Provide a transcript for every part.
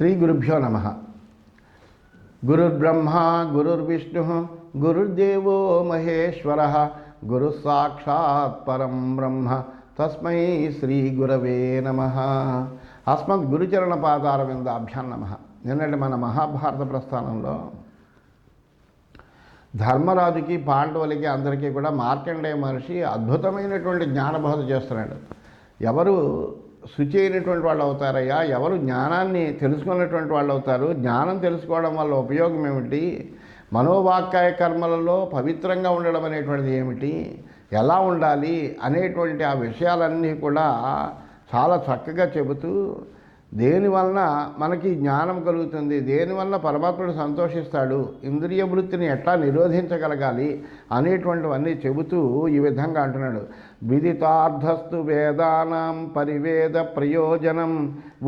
శ్రీ గురుభ్యో నమ. గురుర్బ్రహ్మ గురుర్విష్ణు గురుర్దేవో మహేశ్వర. గురు సాక్షాత్ పరం బ్రహ్మ తస్మై శ్రీ గురవే నమ. అస్మద్ గురుచరణ పాదారవిందాభ్యాం నమ. నిన్నటి మన మహాభారత ప్రస్థానంలో ధర్మరాజుకి పాండవులకి అందరికీ కూడా మార్కండేయ మహర్షి అద్భుతమైనటువంటి జ్ఞానబోధ చేస్తున్నాడు. ఎవరు శుచి అయినటువంటి వాళ్ళు అవుతారయ్యా ఎవరు జ్ఞానాన్ని తెలుసుకున్నటువంటి వాళ్ళు అవుతారు జ్ఞానం తెలుసుకోవడం వల్ల ఉపయోగం ఏమిటి? మనోవాక్కాయ కర్మలలో పవిత్రంగా ఉండడం అనేటువంటిది ఏమిటి? ఎలా ఉండాలి? అనేటువంటి ఆ విషయాలన్నీ కూడా చాలా చక్కగా చెబుతూ దేనివలన మనకి జ్ఞానం కలుగుతుంది? దేనివల్ల పరమాత్ముడు సంతోషిస్తాడు? ఇంద్రియ వృత్తిని ఎట్లా నిరోధించగలగాలి అనేటువంటివన్నీ చెబుతూ ఈ విధంగా అంటున్నాడు. విదితార్థస్తు వేదానాం పరివేద ప్రయోజనం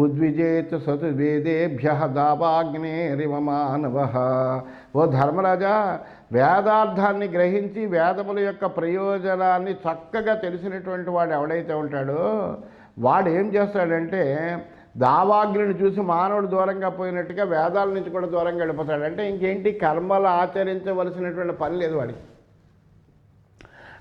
ఉద్విజేత్ సతు వేదేభ్య దావాగ్నేరివ మానవ. ఓ ధర్మరాజా వేదార్థాన్ని గ్రహించి వేదముల యొక్క ప్రయోజనాన్ని చక్కగా తెలిసినటువంటి వాడు ఎవడైతే ఉంటాడో వాడు ఏం చేస్తాడంటే దావాగ్నిని చూసి మానవుడు దూరంగా పోయినట్టుగా వేదాల నుంచి కూడా దూరంగా వెళ్ళిపోతాడు. అంటే ఇంకేంటి? కర్మలు ఆచరించవలసినటువంటి పని లేదు వాడికి.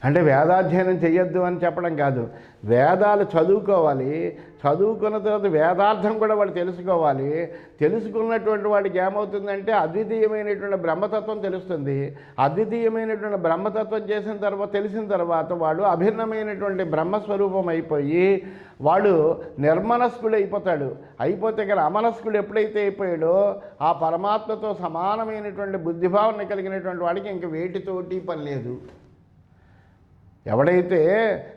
అంటే వేదాధ్యయనం చేయొద్దు అని చెప్పడం కాదు. వేదాలు చదువుకోవాలి. చదువుకున్న తర్వాత వేదార్థం కూడా వాడు తెలుసుకోవాలి. తెలుసుకున్నటువంటి వాడికి ఏమవుతుందంటే అద్వితీయమైనటువంటి బ్రహ్మతత్వం తెలుస్తుంది. అద్వితీయమైనటువంటి బ్రహ్మతత్వం చేసిన తర్వాత తెలిసిన తర్వాత వాడు అభిన్నమైనటువంటి బ్రహ్మస్వరూపం అయిపోయి వాడు నిర్మనస్కుడు అయిపోతాడు అయిపోతే కానీ అమనస్కుడు ఎప్పుడైతే అయిపోయాడో ఆ పరమాత్మతో సమానమైనటువంటి బుద్ధిభావన కలిగినటువంటి వాడికి ఇంక వేటితోటి పని లేదు. ఎవడైతే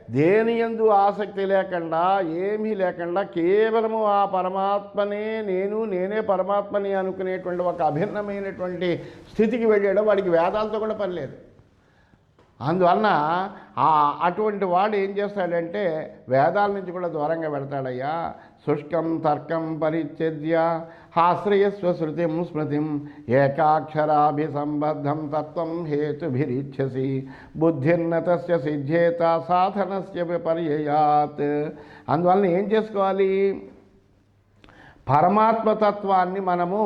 దేని ఎందు ఆసక్తి లేకుండా ఏమీ లేకుండా కేవలము ఆ పరమాత్మనే నేను నేనే పరమాత్మని అనుకునేటువంటి ఒక అభిన్నమైనటువంటి స్థితికి వెళ్ళాడో వాడికి వేదాలతో కూడా పనిలేదు అందువలన అటువంటి వాడు ఏం చేస్తాడంటే వేదాల నుంచి కూడా దూరంగా పెడతాడయ్యా శుష్కం తర్కం పరిచ్ఛేద్య ఆశ్రయస్వ శృతిం స్మృతిం ఏకాక్షరాభిసంబద్ధం తత్వం హేతుభిరిచ్ఛసి బుద్ధిర్నతస్య సిద్ధ్యేత సాధనస్య విపర్యయాత్. అందువలన ఏం చేసుకోవాలి? పరమాత్మతత్వాన్ని మనము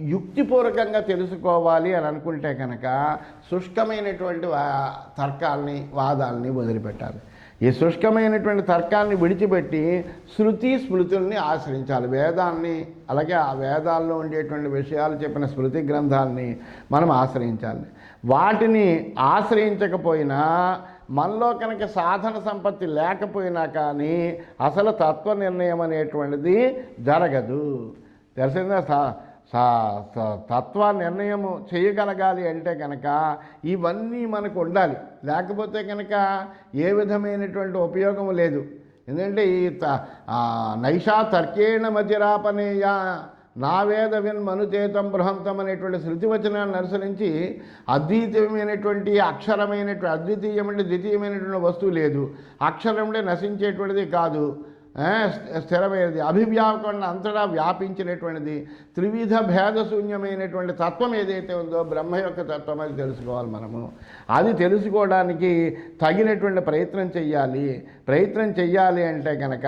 యుక్తిపూర్వకంగా తెలుసుకోవాలి అని అనుకుంటే కనుక శుష్కమైనటువంటి తర్కాల్ని వాదాలని వదిలిపెట్టాలి. ఈ శుష్కమైనటువంటి తర్కాన్ని విడిచిపెట్టి శృతి స్మృతుల్ని ఆశ్రయించాలి. వేదాన్ని అలాగే ఆ వేదాల్లో ఉండేటువంటి విషయాలు చెప్పిన స్మృతి గ్రంథాలని మనం ఆశ్రయించాలి. వాటిని ఆశ్రయించకపోయినా మనలో కనుక సాధన సంపత్తి లేకపోయినా కానీ అసలు తత్వ నిర్ణయం అనేటువంటిది జరగదు. తెలిసిందా? సా తత్వ నిర్ణయం చేయగలగాలి అంటే కనుక ఇవన్నీ మనకు ఉండాలి. లేకపోతే కనుక ఏ విధమైనటువంటి ఉపయోగం లేదు. ఎందుకంటే ఈ త- నైషా తర్కేణ మతిరాపనేయ నా వేదవిన్ మనుచేతం బృహంతం అనేటువంటి శృతివచనాన్ని అనుసరించి అద్వితీయమైనటువంటి అక్షరమైనటువంటి అద్వితీయమైన ద్వితీయమైనటువంటి వస్తువు లేదు. అక్షరముడే నశించేటువంటిది కాదు. స్థిరమైనది. అభివ్యాపకుండా అంతటా వ్యాపించినటువంటిది. త్రివిధ భేదశూన్యమైనటువంటి తత్వం ఏదైతే ఉందో బ్రహ్మ యొక్క తత్వం అది తెలుసుకోవాలి మనము. అది తెలుసుకోవడానికి తగినటువంటి ప్రయత్నం చెయ్యాలి. ప్రయత్నం చెయ్యాలి అంటే కనుక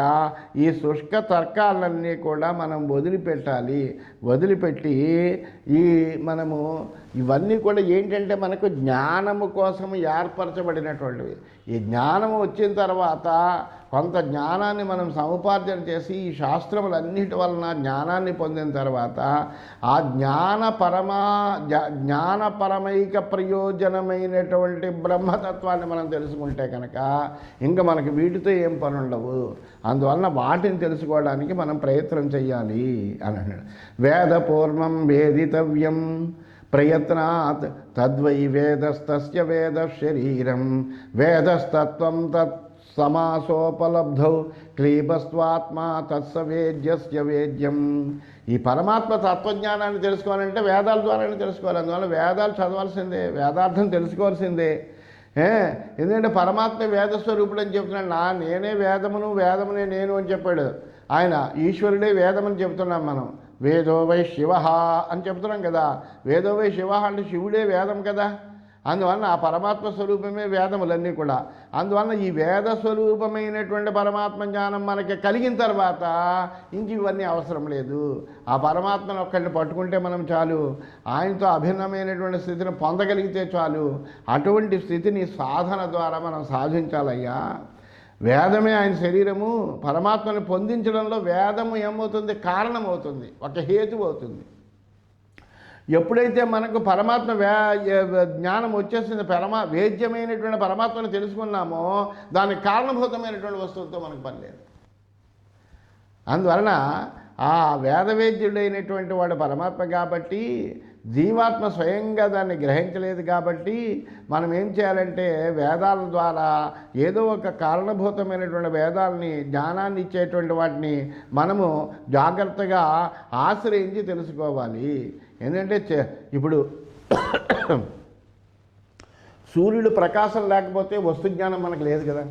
ఈ శుష్క తర్కాలన్నీ కూడా మనం వదిలిపెట్టాలి. వదిలిపెట్టి ఈ మనము ఇవన్నీ కూడా ఏంటంటే మనకు జ్ఞానము కోసం ఏర్పరచబడినటువంటివి. ఈ జ్ఞానము వచ్చిన తర్వాత కొంత జ్ఞానాన్ని మనం సముపార్జన చేసి ఈ శాస్త్రములన్నిటి వలన జ్ఞానాన్ని పొందిన తర్వాత ఆ జ్ఞాన పరమా జ్ఞానపరమైక ప్రయోజనమైనటువంటి బ్రహ్మతత్వాన్ని మనం తెలుసుకుంటే కనుక ఇంకా మనకి వీటితో ఏం పని ఉండవు అందువలన వాటిని తెలుసుకోవడానికి మనం ప్రయత్నం చేయాలి అని అన్నాడు. వేద పూర్వం వేదితవ్యం ప్రయత్నాత్ తద్వై వేదస్తస్య వేద శరీరం. వేదస్తత్వం తత్ సమాసోపలబ్ధౌ క్లీబస్వాత్మా తత్సవేద్యస్య వేద్యం. ఈ పరమాత్మ తత్వజ్ఞానాన్ని తెలుసుకోవాలంటే వేదాల ద్వారానే తెలుసుకోవాలి. అందువల్ల వేదాలు చదవాల్సిందే వేదార్థం తెలుసుకోవాల్సిందే. ఎందుకంటే పరమాత్మ వేద స్వరూపుడు అని చెప్తున్నాడు. నా నేనే వేదమును వేదమునే నేను అని చెప్పాడు. ఆయన ఈశ్వరుడే వేదమని చెప్తున్నాం మనం. వేదో వై శివ అని చెప్తున్నాం కదా. వేదో వై శివ అంటే శివుడే వేదం కదా. అందువలన ఆ పరమాత్మ స్వరూపమే వేదములన్నీ కూడా. అందువలన ఈ వేద స్వరూపమైనటువంటి పరమాత్మ జ్ఞానం మనకి కలిగిన తర్వాత ఇంక ఇవన్నీ అవసరం లేదు. ఆ పరమాత్మను ఒక్కడిని పట్టుకుంటే మనం చాలు. ఆయనతో అభిన్నమైనటువంటి స్థితిని పొందగలిగితే చాలు. అటువంటి స్థితిని సాధన ద్వారా మనం సాధించాలయ్యా. వేదమే ఆయన శరీరము. పరమాత్మను పొందించడంలో వేదము ఏమవుతుంది? కారణమవుతుంది. ఒక హేతు అవుతుంది. ఎప్పుడైతే మనకు పరమాత్మ వే జ్ఞానం వచ్చేసింది పరమా వేద్యమైనటువంటి పరమాత్మను తెలుసుకున్నామో దానికి కారణభూతమైనటువంటి వస్తువులతో మనకు పని లేదు. అందువలన ఆ వేదవేద్యుడైనటువంటి వాడు పరమాత్మ కాబట్టి జీవాత్మ స్వయంగా దాన్ని గ్రహించలేదు కాబట్టి మనం ఏం చేయాలంటే వేదాల ద్వారా ఏదో ఒక కారణభూతమైనటువంటి వేదాలని జ్ఞానాన్ని ఇచ్చేటువంటి వాటిని మనము జాగ్రత్తగా ఆశ్రయించి తెలుసుకోవాలి. ఏంటంటే ఇప్పుడు సూర్యుడు ప్రకాశం లేకపోతే వస్తు జ్ఞానం మనకు లేదు కదా.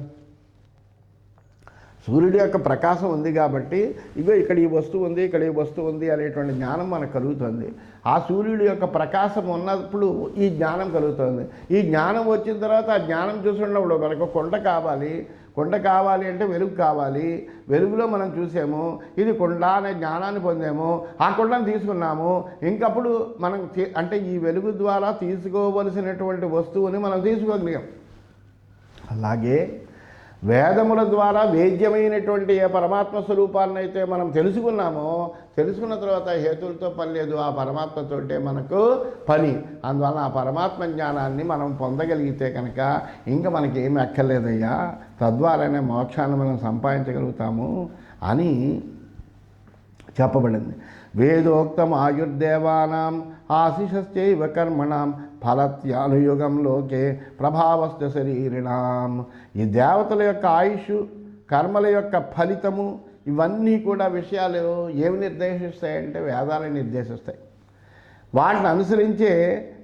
సూర్యుడి యొక్క ప్రకాశం ఉంది కాబట్టి ఇగో ఇక్కడ ఈ వస్తువు ఉంది ఇక్కడ ఈ వస్తువు ఉంది అనేటువంటి జ్ఞానం మనకు కలుగుతుంది. ఆ సూర్యుడి యొక్క ప్రకాశం ఉన్నప్పుడు ఈ జ్ఞానం కలుగుతుంది. ఈ జ్ఞానం వచ్చిన తర్వాత ఆ జ్ఞానం చూసినప్పుడు మనకు కొండ కావాలి. కొండ కావాలి అంటే వెలుగు కావాలి. వెలుగులో మనం చూసాము ఇది కొండ అనే జ్ఞానాన్ని పొందాము. ఆ కొండను తీసుకున్నాము. ఇంకప్పుడు మనం అంటే ఈ వెలుగు ద్వారా తీసుకోవలసినటువంటి వస్తువుని మనం తీసుకోగలిగాం. అలాగే వేదముల ద్వారా వేద్యమైనటువంటి ఏ పరమాత్మ స్వరూపాన్ని అయితే మనం తెలుసుకున్నామో తెలుసుకున్న తర్వాత హేతులతో పని లేదు ఆ పరమాత్మతోటే మనకు పని. అందువల్ల ఆ పరమాత్మ జ్ఞానాన్ని మనం పొందగలిగితే కనుక ఇంకా మనకి ఏమి అక్కర్లేదయ్యా. తద్వారానే మోక్షాన్ని మనం సంపాదించగలుగుతాము అని చెప్పబడింది. వేదోక్తం ఆయుర్దేవానాం ఆశిషశ్చైవ కర్మణం ఫలత్యానుయుగంలోకే ప్రభావస్థ శరీరిణాం. ఈ దేవతల యొక్క ఆయుష్ కర్మల యొక్క ఫలితము ఇవన్నీ కూడా విషయాలు ఏమి నిర్దేశిస్తాయంటే వేదాలు నిర్దేశిస్తాయి. వాటిని అనుసరించే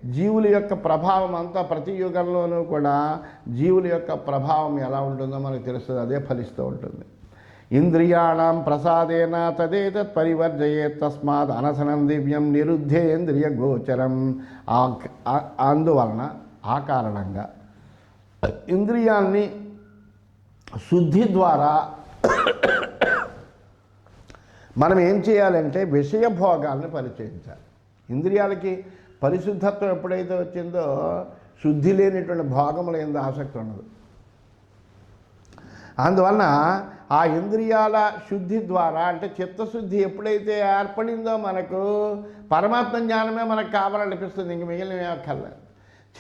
జీవుల యొక్క ప్రభావం అంతా ప్రతి యుగంలోనూ కూడా జీవుల యొక్క ప్రభావం ఎలా ఉంటుందో మనకు తెలుస్తుంది అదే ఫలిస్తూ ఉంటుంది. ఇంద్రియాణం ప్రసాదేన తదేతత్ పరివర్జయే తస్మాత్ అనసనం దివ్యం నిరుద్ధేంద్రియ గోచరం. అందువలన ఆ కారణంగా ఇంద్రియాన్ని శుద్ధి ద్వారా మనం ఏం చేయాలంటే విషయ భోగాల్ని పరిచయించాలి. ఇంద్రియాలకి పరిశుద్ధత్వం ఎప్పుడైతే వచ్చిందో శుద్ధి లేనిటువంటి భోగముల ఎందు ఆసక్తి ఉండదు. అందువలన ఆ ఇంద్రియాల శుద్ధి ద్వారా అంటే చిత్తశుద్ధి ఎప్పుడైతే ఏర్పడిందో మనకు పరమాత్మ జ్ఞానమే మనకు కావాలనిపిస్తుంది ఇంక మిగిలిన కల్లా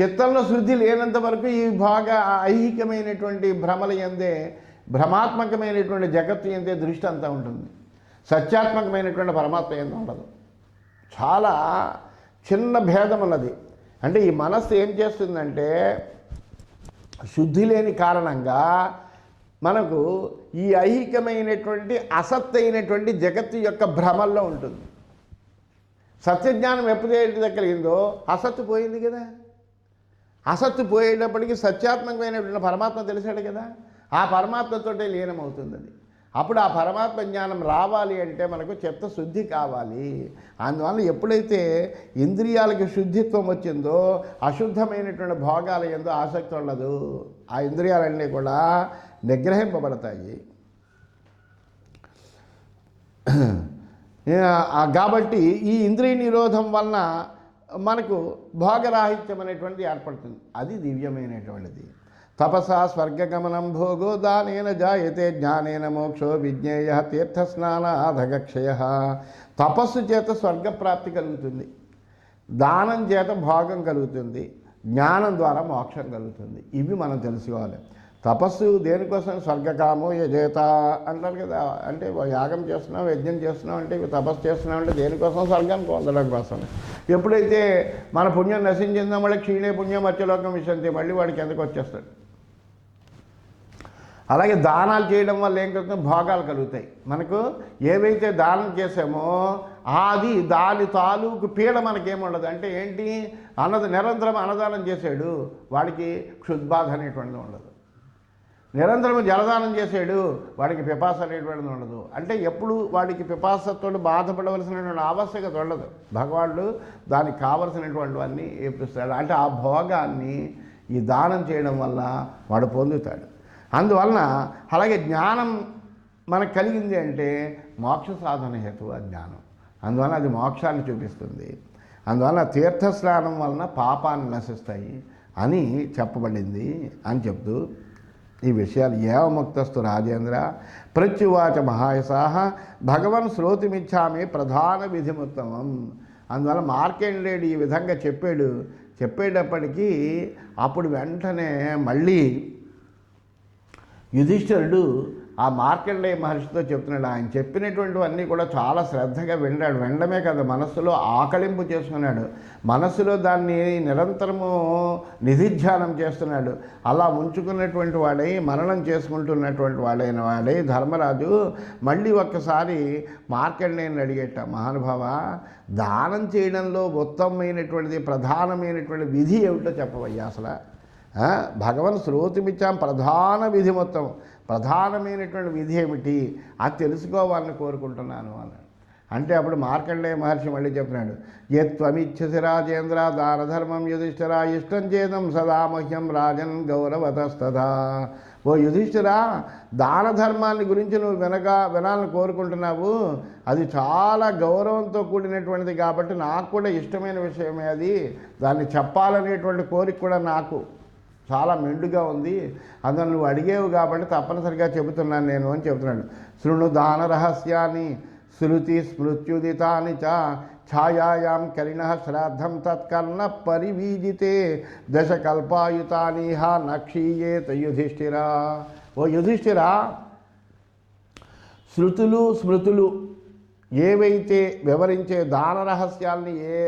చిత్తంలో శుద్ధి లేనంత వరకు ఈ భాగ ఐహికమైనటువంటి భ్రమల ఎందే భ్రమాత్మకమైనటువంటి జగత్తు ఎందే దృష్టి అంతా ఉంటుంది. సత్యాత్మకమైనటువంటి పరమాత్మ ఏందో ఉండదు. చాలా చిన్న భేదం ఉన్నది. అంటే ఈ మనస్సు ఏం చేస్తుందంటే శుద్ధి లేని కారణంగా మనకు ఈ ఐహికమైనటువంటి అసత్తైనటువంటి జగత్తు యొక్క భ్రమల్లో ఉంటుంది. సత్యజ్ఞానం ఎప్పుడైతే కలిగిందో అసత్తు పోయింది కదా. అసత్తు పోయేటప్పటికి సత్యాత్మకమైనటువంటి పరమాత్మ తెలిసాడు కదా. ఆ పరమాత్మతోటే లీనమవుతుంది అది అప్పుడు ఆ పరమాత్మ జ్ఞానం రావాలి అంటే మనకు చెత్త శుద్ధి కావాలి. అందువల్ల ఎప్పుడైతే ఇంద్రియాలకి శుద్ధిత్వం వచ్చిందో అశుద్ధమైనటువంటి భోగాల ఎందు ఆసక్తి ఉండదు. ఆ ఇంద్రియాలన్నీ కూడా నిగ్రహింపబడతాయి. కాబట్టి ఈ ఇంద్రియ నిరోధం వలన మనకు భోగరాహిత్యం అనేటువంటిది ఏర్పడుతుంది. అది దివ్యమైనటువంటిది. తపస స్వర్గగమనం భోగో దానేన జాయతే జ్ఞానేన మోక్షో విజ్ఞేయ తీర్థస్నానాధగక్షయ తపస్సు చేత స్వర్గప్రాప్తి కలుగుతుంది. దానం చేత భోగం కలుగుతుంది. జ్ఞానం ద్వారా మోక్షం కలుగుతుంది. ఇవి మనం తెలుసుకోవాలి. తపస్సు దేనికోసం? స్వర్గకామో యజేత అంటారు కదా. అంటే యాగం చేస్తున్నాం యజ్ఞం చేస్తున్నాం అంటే ఇవి తపస్సు చేస్తున్నాం అంటే దేనికోసం? స్వర్గాన్ని పొందడం కోసం ఎప్పుడైతే మన పుణ్యం నశించిందో మళ్ళీ క్షీణే పుణ్యం మత్స్యలోకం విషయంతి మళ్ళీ వాడికి ఎందుకు వచ్చేస్తాడు? అలాగే దానాలు చేయడం వల్ల ఏం కలుగుతుంది భోగాలు కలుగుతాయి. మనకు ఏవైతే దానం చేసామో అది దాని తాలూకు పీడ మనకేముండదు అంటే ఏంటి? అన్నది నిరంతరం అన్నదానం చేశాడు. వాడికి క్షుద్బాధ అనేటువంటిది ఉండదు. నిరంతరం జలదానం చేసాడు వాడికి పిపాస అనేటువంటిది ఉండదు. అంటే ఎప్పుడు వాడికి పిపాసతో బాధపడవలసినటువంటి ఆవశ్యకత ఉండదు. భగవానుడు దానికి కావలసినటువంటివన్నీ ఏపిస్తాడు అంటే ఆ భోగాన్ని ఈ దానం చేయడం వల్ల వాడు పొందుతాడు. అందువలన అలాగే జ్ఞానం మనకు కలిగింది అంటే మోక్ష సాధన హేతు ఆ జ్ఞానం. అందువలన అది మోక్షాన్ని చూపిస్తుంది. అందువలన తీర్థ స్నానం వలన పాపాన్ని నశిస్తాయి అని చెప్పబడింది అని చెప్తూ ఈ విషయాలు ఏవముక్తస్తు రాజేంద్ర? ప్రత్యువాచ మహాయసాహ భగవన్ శ్రోతిమిచ్చామి ప్రధాన విధిముత్తమం. అందువల్ల మార్కండేయుడు ఈ విధంగా చెప్పాడు. చెప్పేటప్పటికీ అప్పుడు వెంటనే మళ్ళీ యుధిష్ఠరుడు ఆ మార్కండేయ మహర్షితో చెప్తున్నాడు ఆయన చెప్పినటువంటివన్నీ కూడా చాలా శ్రద్ధగా విన్నాడు. వినడమే కదా మనస్సులో ఆకలింపు చేసుకున్నాడు. మనస్సులో దాన్ని నిరంతరము నిధిధ్యానం చేస్తున్నాడు. అలా ఉంచుకున్నటువంటి వాడై మరణం చేసుకుంటున్నటువంటి వాడైన వాడై ధర్మరాజు మళ్ళీ ఒక్కసారి మార్కండేయని అడిగేట మహానుభావ దానం చేయడంలో ఉత్తమమైనటువంటిది ప్రధానమైనటువంటి విధి ఏమిటో చెప్పవయ్యా అసలు. భగవన్ శ్రోతిమిచ్చాం ప్రధాన విధి మొత్తం. ప్రధానమైనటువంటి విధి ఏమిటి? అది తెలుసుకోవాలని కోరుకుంటున్నాను అన్నాడు. అంటే అప్పుడు మార్కండేయ మహర్షి మళ్ళీ చెప్పినాడు యత్వమిచ్చసి రాజేంద్ర దానధర్మం యుధిష్ఠిరా ఇష్టం చేదం సదా మహ్యం రాజన్ గౌరవతస్తదా ఓ యుధిష్ఠిరా దాన ధర్మాన్ని గురించి నువ్వు వినక వినాలని కోరుకుంటున్నావు? అది చాలా గౌరవంతో కూడినటువంటిది కాబట్టి నాకు కూడా ఇష్టమైన విషయమే అది. దాన్ని చెప్పాలనేటువంటి కోరిక కూడా నాకు. చాలా మెండుగా ఉంది. అందులో నువ్వు అడిగేవు కాబట్టి తప్పనిసరిగా చెబుతున్నాను నేను అని చెబుతున్నాడు. శృణు దాన రహస్యాన్ని శృతి స్మృత్యుదితాని చ ఛాయాయాం కలిన శ్రాద్ధం తత్కర్ణ పరివీజితే దశ కల్పాయుతాని హ నక్షీయేత యుధిష్ఠిరా. ఓ యుధిష్ఠిరా శృతులు స్మృతులు ఏవైతే వివరించే దాన రహస్యాల్ని ఏ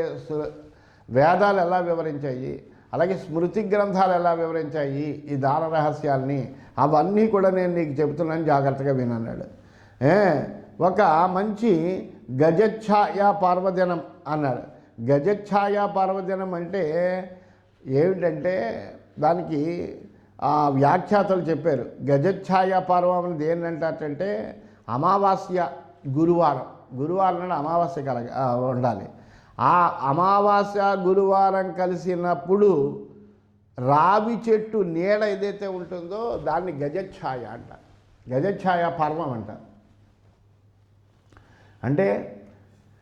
వేదాలు ఎలా వివరించాయి? అలాగే స్మృతి గ్రంథాలు ఎలా వివరించాయి ఈ దాన రహస్యాల్ని అవన్నీ కూడా నేను నీకు చెబుతున్నాను జాగ్రత్తగా వినన్నాడు ఏ ఒక మంచి గజఛాయ పర్వదినం అన్నాడు. గజఛాయ పార్వదినం అంటే ఏమిటంటే దానికి ఆ వ్యాఖ్యాతలు చెప్పారు. గజఛాయ పర్వం అని అంటారంటే అమావాస్య గురువారం. గురువారం నాడు అమావాస్య కలగ ఉండాలి. ఆ అమావాస్య గురువారం కలిసినప్పుడు రావి చెట్టు నీడ ఏదైతే ఉంటుందో దాన్ని గజఛాయ అంట. గజఛాయ పర్వం అంట. అంటే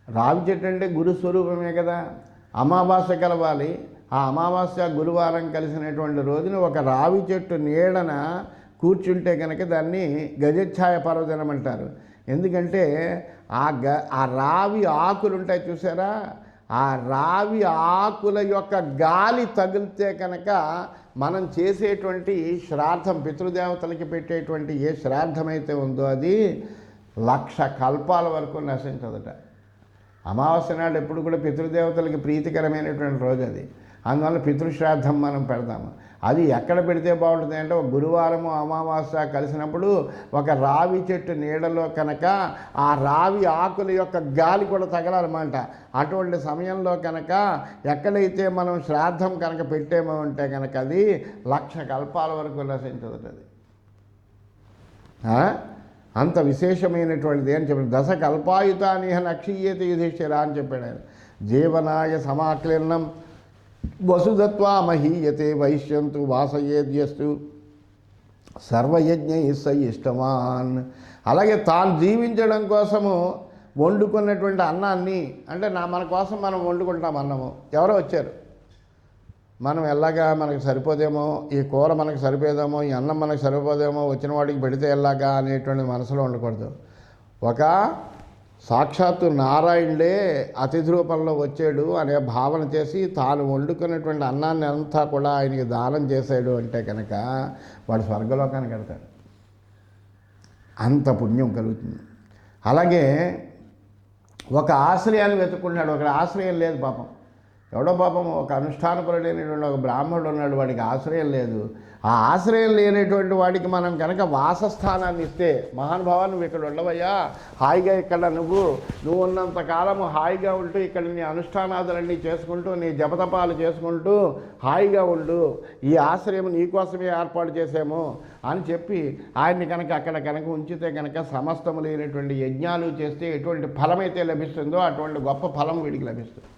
రావి చెట్టు అంటే గురు స్వరూపమే కదా. అమావాస్య కలవాలి. ఆ అమావాస్య గురువారం కలిసినటువంటి రోజున ఒక రావి చెట్టు నీడన కూర్చుంటే కనుక దాన్ని గజఛాయ పర్వదినం అంటారు. ఎందుకంటే ఆ గ ఆ రావి ఆకులు ఉంటాయి చూసారా? ఆ రావి ఆకుల యొక్క గాలి తగిలితే కనుక మనం చేసేటువంటి శ్రాద్ధం పితృదేవతలకి పెట్టేటువంటి ఏ శ్రాద్ధమైతే ఉందో అది లక్ష కల్పాల వరకు నశించదట. అమావాస్య నాడు ఎప్పుడు కూడా పితృదేవతలకి ప్రీతికరమైనటువంటి రోజు అది. అందువల్ల పితృశ్రాద్ధం మనం పెడతాము. అది ఎక్కడ పెడితే బాగుంటుంది అంటే గురువారము అమావాస్య కలిసినప్పుడు ఒక రావి చెట్టు నీడలో కనుక ఆ రావి ఆకుల యొక్క గాలి కూడా తగలాలన్నమాట. అటువంటి సమయంలో కనుక ఎక్కడైతే మనం శ్రాద్ధం కనుక పెట్టేమో ఉంటే కనుక అది లక్ష కల్పాల వరకు నశించదు అంత విశేషమైనటువంటిది అని చెప్పాడు. దశ కల్పాయుతానిహ నక్షీయత యుధిష్ఠిరా అని చెప్పాడు ఆయన. జీవనాయ సమాక్లిన్నం వసుదత్వా మహీయతే వైశ్యంతు వాసయేద్యస్తు. సర్వయజ్ఞ ఇస్స ఇష్టవాన్. అలాగే తాను జీవించడం కోసము వండుకున్నటువంటి అన్నాన్ని అంటే నా మన కోసం మనం వండుకుంటాం అన్నము. ఎవరో వచ్చారు? మనం ఎలాగా మనకు సరిపోదేమో ఈ కూర మనకు సరిపోదేమో ఈ అన్నం మనకు సరిపోదేమో వచ్చిన వాడికి పెడితే ఎలాగా అనేటువంటి మనసులో ఉండకూడదు. ఒక సాక్షాత్తు నారాయణుడే అతిథి రూపంలో వచ్చాడు అనే భావన చేసి తాను వండుకున్నటువంటి అన్నాన్ని అంతా కూడా ఆయనకి దానం చేశాడు అంటే కనుక వాడు స్వర్గలోకానికి వెళ్తాడు. అంత పుణ్యం కలుగుతుంది. అలాగే ఒక ఆశ్రయాన్ని వెతుక్కున్నాడు. ఒక ఆశ్రయం లేదు పాపం. ఎవడో పాపం ఒక అనుష్ఠానపరుడైనటువంటి ఒక బ్రాహ్మణుడు ఉన్నాడు వాడికి ఆశ్రయం లేదు. ఆ ఆశ్రయం లేనటువంటి వాడికి మనం కనుక వాసస్థానాన్ని ఇస్తే మహానుభావా నువ్వు ఇక్కడ ఉండవయ్యా. హాయిగా ఇక్కడ నువ్వు నువ్వు ఉన్నంత కాలము హాయిగా ఉంటూ ఇక్కడ నీ అనుష్ఠానాదులన్నీ చేసుకుంటూ నీ జపతపాలు చేసుకుంటూ హాయిగా ఉండు. ఈ ఆశ్రయం నీకోసమే ఏర్పాటు చేసాము అని చెప్పి ఆయన్ని కనుక అక్కడ కనుక ఉంచితే కనుక సమస్తము లేనటువంటి యజ్ఞాలు చేస్తే ఎటువంటి ఫలమైతే లభిస్తుందో అటువంటి గొప్ప ఫలం వీడికి లభిస్తుంది.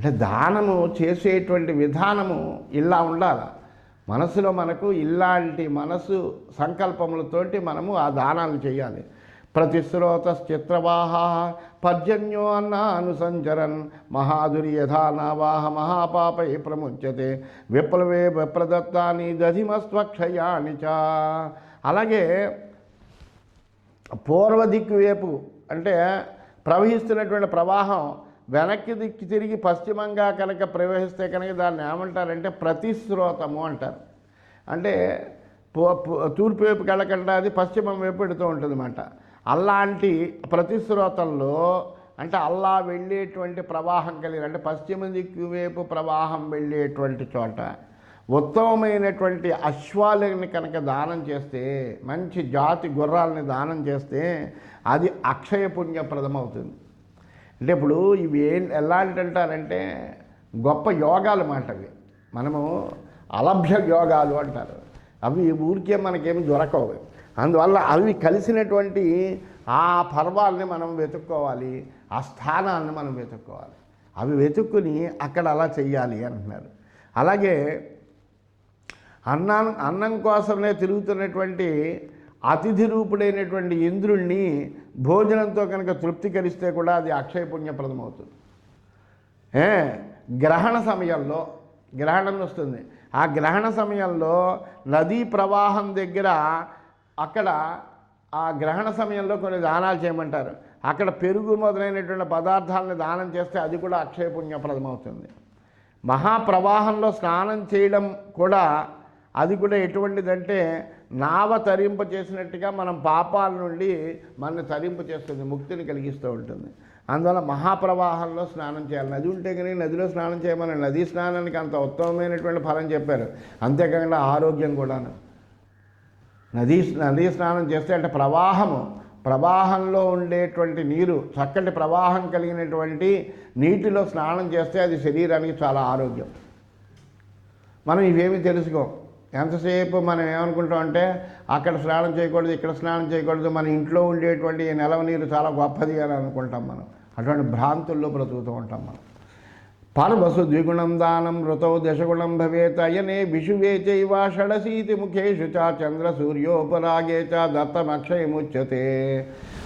అంటే దానము చేసేటువంటి విధానము ఇలా ఉండాలి. మనసులో మనకు ఇలాంటి మనసు సంకల్పములతోటి మనము ఆ దానాలు చేయాలి. ప్రతిశ్రోత చిత్రవాహ పర్జన్యో అన్న అనుసంచరన్ మహాదురి యథా నావాహ మహాపాపై ప్రముచ్యతే విప్లవే విప్రదత్తాని దధిమస్వక్షయాణి చ. అలాగే పూర్వదిక్కు వైపు అంటే ప్రవహిస్తున్నటువంటి ప్రవాహం వెనక్కి దిక్కి తిరిగి పశ్చిమంగా కనుక ప్రవహిస్తే కనుక దాన్ని ఏమంటారంటే ప్రతిశ్రోతము అంటారు. అంటే తూర్పు వైపు వెళ్ళకుండా అది పశ్చిమం వైపు పెడుతూ ఉంటుంది అన్నమాట అలాంటి ప్రతిశ్రోతంలో అంటే అల్లా వెళ్ళేటువంటి ప్రవాహం కలిగిన అంటే పశ్చిమ దిక్కు వైపు ప్రవాహం వెళ్ళేటువంటి చోట ఉత్తమమైనటువంటి అశ్వాలని కనుక దానం చేస్తే మంచి జాతి గుర్రాలని దానం చేస్తే అది అక్షయ పుణ్యప్రదం అవుతుంది అంటే ఇప్పుడు ఇవి ఏం ఎలాంటి అంటారంటే గొప్ప యోగాలు మాటవి మనము అలభ్య యోగాలు అంటారు. అవి ఊరికే మనకేమి దొరకవు. అందువల్ల అవి కలిసినటువంటి ఆ పర్వాలని మనం వెతుక్కోవాలి ఆ స్థానాలను మనం వెతుక్కోవాలి. అవి వెతుక్కుని అక్కడ అలా చెయ్యాలి అంటున్నారు. అలాగే అన్నం అన్నం కోసమే తిరుగుతున్నటువంటి అతిథి రూపుడైనటువంటి ఇంద్రుణ్ణి భోజనంతో కనుక తృప్తికరిస్తే కూడా అది అక్షయ అవుతుంది ఏ? గ్రహణ సమయంలో గ్రహణం వస్తుంది. ఆ గ్రహణ సమయంలో నదీ ప్రవాహం దగ్గర అక్కడ ఆ గ్రహణ సమయంలో కొన్ని దానాలు చేయమంటారు. అక్కడ పెరుగు మొదలైనటువంటి పదార్థాలను దానం చేస్తే అది కూడా అక్షయ అవుతుంది మహాప్రవాహంలో స్నానం చేయడం కూడా అది కూడా ఎటువంటిదంటే నావ తరింప చేసినట్టుగా మనం పాపాల నుండి మనని తరింపు చేస్తుంది ముక్తిని కలిగిస్తూ ఉంటుంది. అందువల్ల మహాప్రవాహంలో స్నానం చేయాలి. నది ఉంటే కానీ నదిలో స్నానం చేయమని నదీ స్నానానికి అంత ఉత్తమమైనటువంటి ఫలం చెప్పారు. అంతేకాకుండా ఆరోగ్యం కూడాను. నదీ నదీ స్నానం చేస్తే అంటే ప్రవాహము. ప్రవాహంలో ఉండేటువంటి నీరు చక్కటి ప్రవాహం కలిగినటువంటి నీటిలో స్నానం చేస్తే అది శరీరానికి చాలా ఆరోగ్యం. మనం ఇవేమీ తెలుసుకోం. ఎంతసేపు మనం ఏమనుకుంటాం అంటే అక్కడ స్నానం చేయకూడదు ఇక్కడ స్నానం చేయకూడదు మన ఇంట్లో ఉండేటువంటి ఈ నెలవ నీరు చాలా గొప్పది అని అనుకుంటాం మనం. అటువంటి భ్రాంతుల్లో బ్రతుకుతూ ఉంటాం మనం. పర్వసు ద్విగుణం దానం ఋతౌ దశగుణం భవేత్ అయనే విషువే చైవ షడశీతి ముఖేషు చ చంద్ర సూర్యోపరాగే చ దత్తమక్షయముచ్యతే.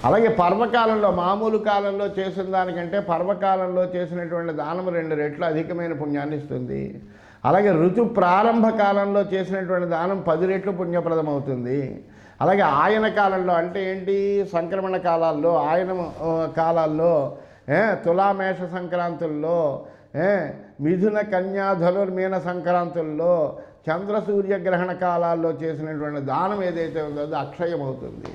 అలాగే పర్వకాలంలో మామూలు కాలంలో చేసిన దానికంటే పర్వకాలంలో చేసినటువంటి దానం రెండు రెట్లు అధికమైన పుణ్యాన్ని ఇస్తుంది. అలాగే ఋతు ప్రారంభ కాలంలో చేసినటువంటి దానం పది రెట్లు పుణ్యప్రదం అవుతుంది అలాగే ఆయన కాలంలో అంటే ఏంటి? సంక్రమణ కాలాల్లో ఆయన కాలాల్లో తులామేష సంక్రాంతుల్లో మిథున కన్యా ధనుర్మీన సంక్రాంతుల్లో చంద్ర సూర్యగ్రహణ కాలాల్లో చేసినటువంటి దానం ఏదైతే ఉందో అది అక్షయం అవుతుంది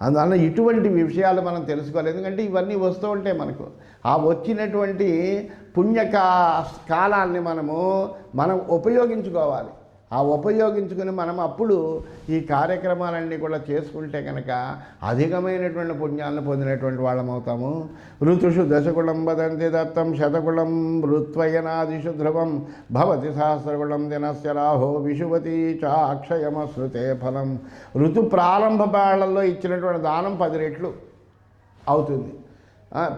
అందువల్ల ఇటువంటి విషయాలు మనం తెలుసుకోవాలి. ఎందుకంటే ఇవన్నీ వస్తూ ఉంటాయి మనకు. ఆ వచ్చినటువంటి పుణ్యకా కాలాన్ని మనము మనం ఉపయోగించుకోవాలి. ఆ ఉపయోగించుకుని మనం అప్పుడు ఈ కార్యక్రమాలన్నీ కూడా చేసుకుంటే కనుక అధికమైనటువంటి పుణ్యాలను పొందినటువంటి వాళ్ళం అవుతాము. ఋతుషు దశకుళం వదంతి దత్తం శతకుళం ఋత్వయనాదిషు ధ్రువం భవతి సహస్రకుళం దినస్య రాహో విషువతి చాక్షయమశ్రుతే ఫలం. ఋతు ప్రారంభ వేళల్లో ఇచ్చినటువంటి దానం పది రెట్లు అవుతుంది.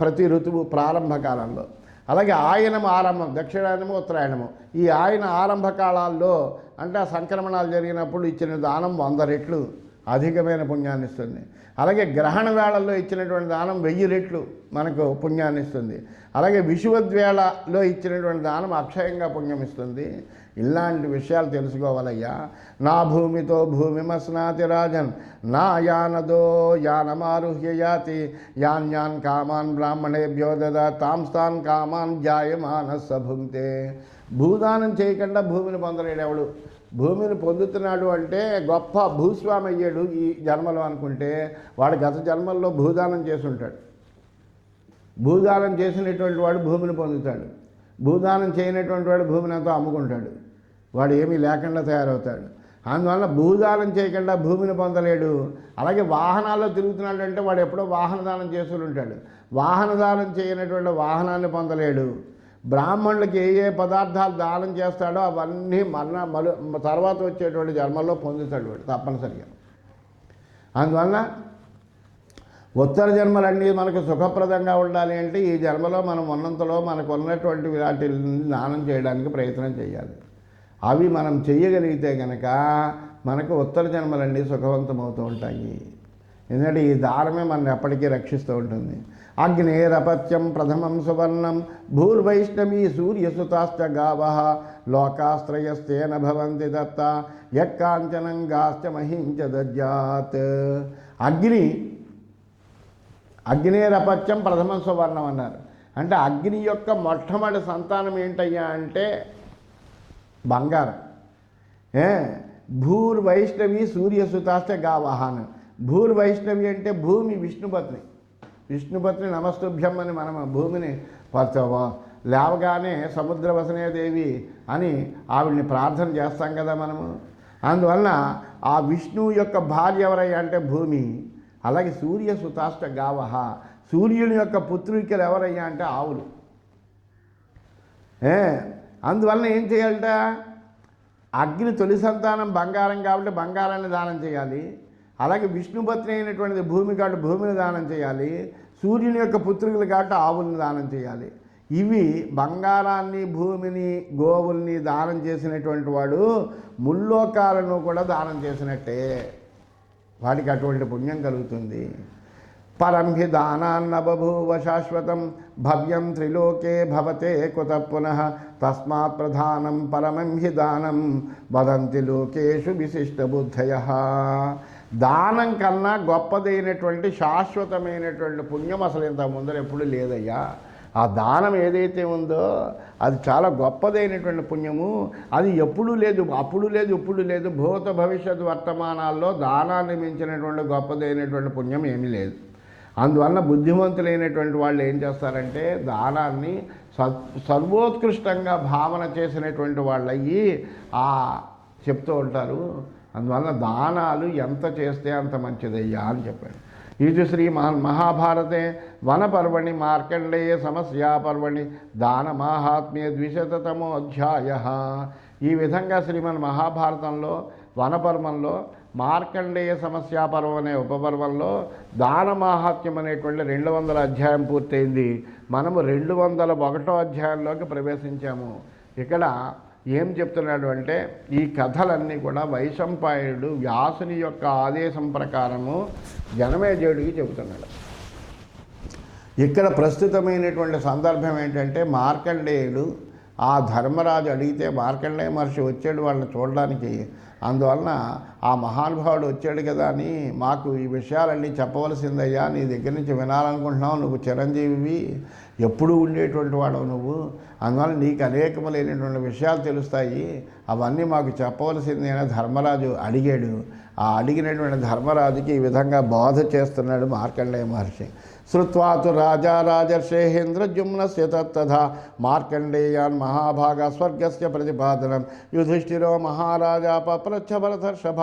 ప్రతి ఋతువు ప్రారంభ కాలంలో. అలాగే ఆయనము ఆరంభం దక్షిణాయనము ఉత్తరాయణము ఈ ఆయన ఆరంభ కాలాల్లో అంటే ఆ సంక్రమణాలు జరిగినప్పుడు ఇచ్చిన దానం వంద రెట్లు. అధికమైన పుణ్యాన్ని ఇస్తుంది. అలాగే గ్రహణ వేళల్లో ఇచ్చినటువంటి దానం వెయ్యి రెట్లు మనకు పుణ్యాన్ని ఇస్తుంది. అలాగే విషువద్వేళలో ఇచ్చినటువంటి దానం అక్షయంగా పుణ్యం ఇస్తుంది. ఇలాంటి విషయాలు తెలుసుకోవాలయ్యా. నా భూమితో భూమి మస్నాతి రాజన్ నా యానదో యానమారుహ్య యాతి యాన్యాన్ కామాన్ బ్రాహ్మణేభ్యో దద తాంస్తాన్ కామాన్ జాయమాన సభుంతే. భూదానం చేయకుండా భూమిని పొందలేడెవడు భూమిని పొందుతున్నాడు అంటే గొప్ప భూస్వామి అయ్యాడు ఈ జన్మలో అనుకుంటే. వాడు గత జన్మల్లో భూదానం చేసి ఉంటాడు భూదానం చేసినటువంటి వాడు భూమిని పొందుతాడు. భూదానం చేయనటువంటి వాడు భూమిని అంతా అమ్ముకుంటాడు. వాడు ఏమీ లేకుండా తయారవుతాడు. అందువల్ల భూదానం చేయకుండా భూమిని పొందలేడు. అలాగే వాహనాల్లో తిరుగుతున్నాడు అంటే వాడు ఎప్పుడో వాహన దానం చేసుకుని ఉంటాడు వాహన దానం చేయనటువంటి వాహనాన్ని పొందలేడు. బ్రాహ్మణులకి ఏ ఏ పదార్థాలు దానం చేస్తాడో అవన్నీ మరణ మరు తర్వాత వచ్చేటువంటి జన్మల్లో పొందుతాడు వాడు తప్పనిసరిగా. అందువల్ల ఉత్తర జన్మలన్నీ మనకు సుఖప్రదంగా ఉండాలి అంటే ఈ జన్మలో మనం ఉన్నంతలో మనకు ఉన్నటువంటి వాటి దానం చేయడానికి ప్రయత్నం చేయాలి. అవి మనం చెయ్యగలిగితే కనుక మనకు ఉత్తర జన్మలన్నీ సుఖవంతమవుతూ ఉంటాయి. ఎందుకంటే ఈ దానమే మనం ఎప్పటికీ రక్షిస్తూ ఉంటుంది. అగ్నేరపత్యం ప్రథమం సువర్ణం భూర్వైష్ణవీ సూర్యసుతాశ్చ గావ లోకాశ్రయస్తేన భవంతి దత్త యక్కాంచనంగాశ్చ మహించ దజ్జాత్ అగ్ని అగ్నేరపత్యం ప్రథమం సువర్ణం అన్నారు. అంటే అగ్ని యొక్క మొట్టమొదటి సంతానం ఏంటయ్యా అంటే బంగారం. ఏ? భూర్ వైష్ణవి సూర్యసుతాస్తే గావహాన్ భూర్వైష్ణవి అంటే భూమి విష్ణుపత్ని. విష్ణుపత్ని నమస్తుభ్యం అని మనం భూమిని పరచవా? లేవగానే సముద్రవసనే దేవి అని ఆవిడ్ని ప్రార్థన చేస్తాం కదా మనము. అందువలన ఆ విష్ణువు యొక్క భార్య ఎవరయ్యా అంటే భూమి. అలాగే సూర్య సుతాష్ట గావహ. సూర్యుని యొక్క పుత్రికలు ఎవరయ్యా అంటే ఆవులు. ఏ? అందువలన ఏం చేయాలట? అగ్ని తొలి సంతానం బంగారం కాబట్టి బంగారాన్ని దానం చేయాలి. అలాగే విష్ణుపత్ని అయినటువంటిది భూమి కాబట్టి భూమిని దానం చేయాలి. సూర్యుని యొక్క పుత్రికలు కాబట్టి ఆవుల్ని దానం చేయాలి. ఇవి బంగారాన్ని భూమిని గోవుల్ని దానం చేసినటువంటి వాడు ముల్లోకాలను కూడా దానం చేసినట్టే. వాడికి అటువంటి పుణ్యం కలుగుతుంది. పరం హి దానాన్న బభూవ శాశ్వతం భవ్యం త్రిలోకే భవతే కుత పునః తస్మాత్ ప్రధానం పరమం హి దానం వదంతి లోకేషు విశిష్ట బుద్ధయ. దానం కన్నా గొప్పదైనటువంటి శాశ్వతమైనటువంటి పుణ్యం అసలు ఇంత ముందర ఎప్పుడు లేదయ్యా. ఆ దానం ఏదైతే ఉందో అది చాలా గొప్పదైనటువంటి పుణ్యము. అది ఎప్పుడు లేదు అప్పుడు లేదు ఇప్పుడు లేదు. భూత భవిష్యత్ వర్తమానాల్లో దానాన్ని మించినటువంటి గొప్పదైనటువంటి పుణ్యం ఏమీ లేదు. అందువలన బుద్ధిమంతులైనటువంటి వాళ్ళు ఏం చేస్తారంటే దానాన్ని స సర్వోత్కృష్టంగా భావన చేసినటువంటి వాళ్ళయ్యి చెప్తూ ఉంటారు అందువలన దానాలు ఎంత చేస్తే అంత మంచిదయ్యా అని చెప్పాడు. ఇది శ్రీ మహా మహాభారతే వనపర్వణి మార్కండేయ సమస్యా పర్వణి దాన మాహాత్మ్య ద్విశతమో అధ్యాయ. ఈ విధంగా శ్రీమన్ మహాభారతంలో వనపర్వంలో మార్కండేయ సమస్యా పర్వం అనే ఉపపర్వంలో దాన మాహాత్మ్యం అనేటువంటి రెండు వందల అధ్యాయం పూర్తయింది. మనము రెండు వందల ఒకటో అధ్యాయంలోకి ప్రవేశించాము. ఇక్కడ ఏం చెప్తున్నాడు అంటే ఈ కథలన్నీ కూడా వైశంపాయుడు వ్యాసుని యొక్క ఆదేశం ప్రకారము జనమేజయుడికి చెబుతున్నాడు. ఇక్కడ ప్రస్తుతమైనటువంటి సందర్భం ఏంటంటే మార్కండేయుడు ఆ ధర్మరాజు అడిగితే మార్కండేయ మహర్షి వచ్చాడు వాళ్ళని చూడడానికి. అందువలన ఆ మహానుభావుడు వచ్చాడు కదా అని మాకు ఈ విషయాలన్నీ చెప్పవలసిందయ్యా నీ దగ్గర నుంచి వినాలనుకుంటున్నావు నువ్వు చిరంజీవి ఎప్పుడూ ఉండేటువంటి వాడవు నువ్వు. అందువల్ల నీకు అనేకములైనటువంటి విషయాలు తెలుస్తాయి. అవన్నీ మాకు చెప్పవలసింది ధర్మరాజు అడిగాడు. ఆ అడిగినటువంటి ధర్మరాజుకి ఈ విధంగా బోధ చేస్తున్నాడు మార్కండేయ మహర్షి. శ్రుత్వాతు రాజా రాజర్షేహేంద్రజుమ్నస్య తత్తథా మార్కండేయాన్ మహాభాగ స్వర్గస్య ప్రతిపాదనం. యుధిష్ఠిరో మహారాజా పప్రచ్ఛ భరతర్షభ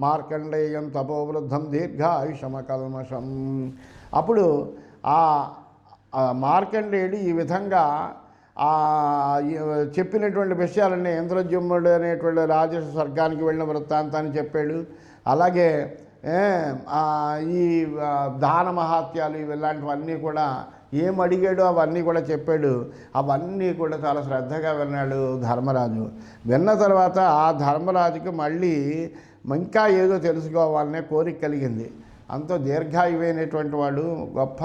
మార్కండేయం తపోవృద్ధం దీర్ఘాయుషమకల్మషం అప్పుడు ఆ మార్కండేయుడు ఈ విధంగా చెప్పినటువంటి విషయాలన్నీ ఇంద్రజుమ్ముడు అనేటువంటి రాజస స్వర్గానికి వెళ్ళిన వృత్తాంతాన్ని చెప్పాడు. అలాగే ఈ దాన మహాత్యాలు ఇవి ఇలాంటివన్నీ కూడా ఏం అడిగాడో అవన్నీ కూడా చెప్పాడు. అవన్నీ కూడా చాలా శ్రద్ధగా విన్నాడు ధర్మరాజు. విన్న తర్వాత ఆ ధర్మరాజుకి మళ్ళీ ఇంకా ఏదో తెలుసుకోవాలనే కోరిక కలిగింది. అంతో దీర్ఘాయువైనటువంటి వాడు గొప్ప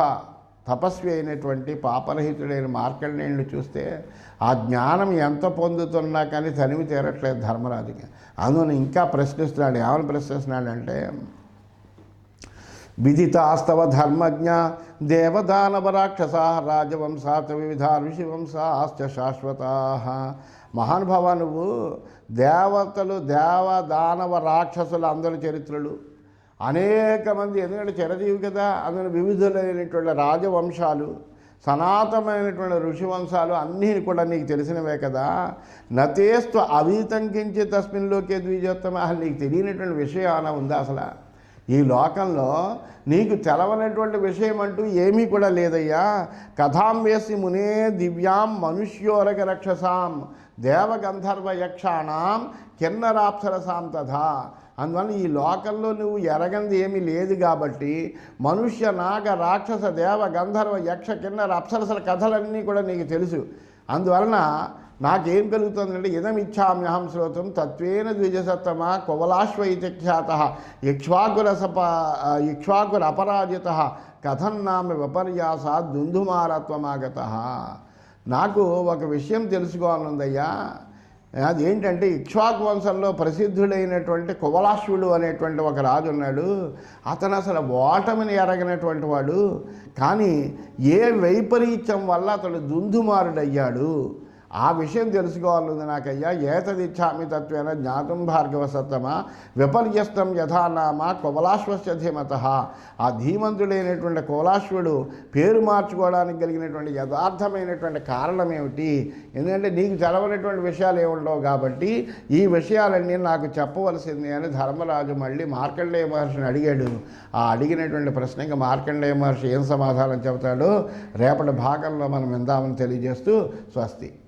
తపస్వి అయినటువంటి పాపరహితుడైన మార్కండేయుని చూస్తే ఆ జ్ఞానం ఎంత పొందుతున్నా కానీ తనివి తీరట్లేదు ధర్మరాజుకి. అందును ఇంకా ప్రశ్నిస్తున్నాడు ఏమని ప్రశ్నిస్తున్నాడంటే విదితాస్తవ ధర్మజ్ఞ దేవదానవ రాక్షస రాజవంశాత వివిధ ఋషివంశాశ్చ శాశ్వతా. మహానుభావ నువ్వు దేవతలు దేవ దానవ రాక్షసులు అందరి చరిత్రలు. అనేక మంది ఎందుకంటే చిరజీవి కదా అందులో వివిధులైనటువంటి రాజవంశాలు సనాతనమైనటువంటి ఋషివంశాలు అన్నీ కూడా నీకు తెలిసినవే కదా. నతేస్తు అవితంకించి తస్మిన్లోకే ద్విజోత్తమ అసలు నీకు తెలియనటువంటి విషయం ఉందా అసలు? ఈ లోకంలో నీకు తెలవనటువంటి విషయం అంటూ ఏమీ కూడా లేదయ్యా. కథాం వేసి మునే దివ్యాం మనుష్యోరగ రక్షసాం దేవగంధర్వ యక్షాణం కిన్నరాప్సరసాం తథా. అందువల్ల ఈ లోకంలో నువ్వు ఎరగంది ఏమీ లేదు కాబట్టి మనుష్య నాగ రాక్షస దేవ గంధర్వ యక్ష కిన్నర అప్సరసల కథలన్నీ కూడా నీకు తెలుసు. అందువలన నాకేం కలుగుతుందంటే ఇదమిచ్చామ్యహం శ్రోతం తత్వేన ద్విజసత్తమ కువలాశ్వ ఇతి ఖ్యాత ఇక్ష్వాకురసప ఇక్ష్వాకుర అపరాజిత కథన్నామ విపర్యాస దుందుమారత్వమాగత. నాకు ఒక విషయం అది ఏంటంటే ఇక్ష్వాకు వంశంలో ప్రసిద్ధుడైనటువంటి కువలాశ్వుడు అనేటువంటి ఒక రాజు ఉన్నాడు. అతను అసలు ఓటమిని ఎరగనటువంటి వాడు. కానీ ఏ వైపరీత్యం వల్ల అతడు దుందుమారుడయ్యాడు? ఆ విషయం తెలుసుకోవాలని నాకయ్యా ఏతదిచ్చామి తత్వేన జ్ఞాతం భార్గవ సత్తమ విపర్యస్తం యథానామ కుబలాశ్వస్య ధీమత. ఆ ధీమంతుడైనటువంటి కుబలాశ్వుడు పేరు మార్చుకోవడానికి కలిగినటువంటి యథార్థమైనటువంటి కారణం ఏమిటి ఎందుకంటే నీకు తెలవనటువంటి విషయాలు ఏముండవు కాబట్టి ఈ విషయాలన్నీ నాకు చెప్పవలసింది అని ధర్మరాజు మళ్ళీ మార్కండేయ మహర్షిని అడిగాడు. ఆ అడిగినటువంటి ప్రశ్నకి మార్కండేయ మహర్షి ఏం సమాధానం చెబుతాడో? రేపటి భాగంలో మనం విందామని తెలియజేస్తూ స్వస్తి.